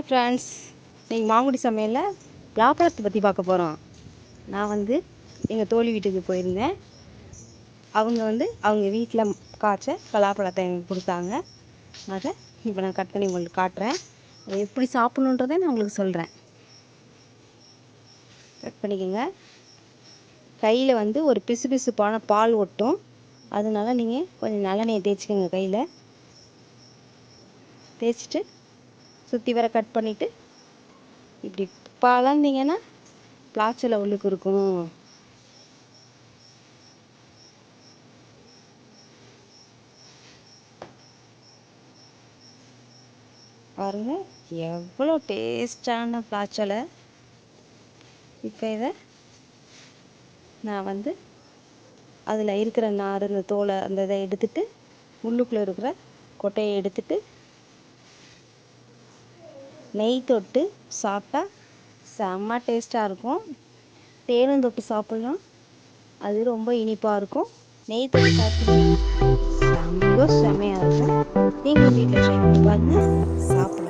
Hi friends இன்றைக்கி மாங்குடி சமையலில் பலாப்பழத்தை பற்றி பார்க்க போகிறோம் நான் வந்து எங்கள் தோழி வீட்டுக்கு போயிருந்தேன். அவங்க வந்து அவங்க வீட்டில் காய்ச்ச பலாப்பழத்தை எனக்கு கொடுத்தாங்க. அதை இப்போ நான் கட் பண்ணி உங்களுக்கு காட்டுறேன். அதை எப்படி சாப்பிட்ணுன்றதை நான் உங்களுக்கு சொல்கிறேன் கட் பண்ணிக்கோங்க. கையில் வந்து ஒரு பிசு பிசுப்பான பால் ஒட்டும். அதனால நீங்கள் கொஞ்சம் நல்லெண்ணெயை தேய்ச்சிக்கோங்க கையில். தேய்ச்சிட்டு சுற்றி வர கட் பண்ணிவிட்டு இப்படி பழந்தீங்கன்னா பிளாச்சில் உள்ளுக்கு இருக்கும். பாருங்க எவ்வளோ டேஸ்டான பிளாச்சலை. இப்போ இதை நான் வந்து அதில் இருக்கிற நார் இந்த தோலை அந்த இதை எடுத்துட்டு உள்ளுக்குள்ளே இருக்கிற கொட்டையை எடுத்துட்டு நெய் தொட்டு சாப்பிட்டா செம்ம டேஸ்ட்டாக இருக்கும். தேனும் தொட்டு சாப்பிட்லாம். அது ரொம்ப இனிப்பாக இருக்கும். நெய் தொட்டு சாப்பிட்டு ரொம்ப செம்மையாக இருக்கும். நீங்களும் வீட்டில் ட்ரை பண்ணி பாருங்கள் சாப்பிடலாம்.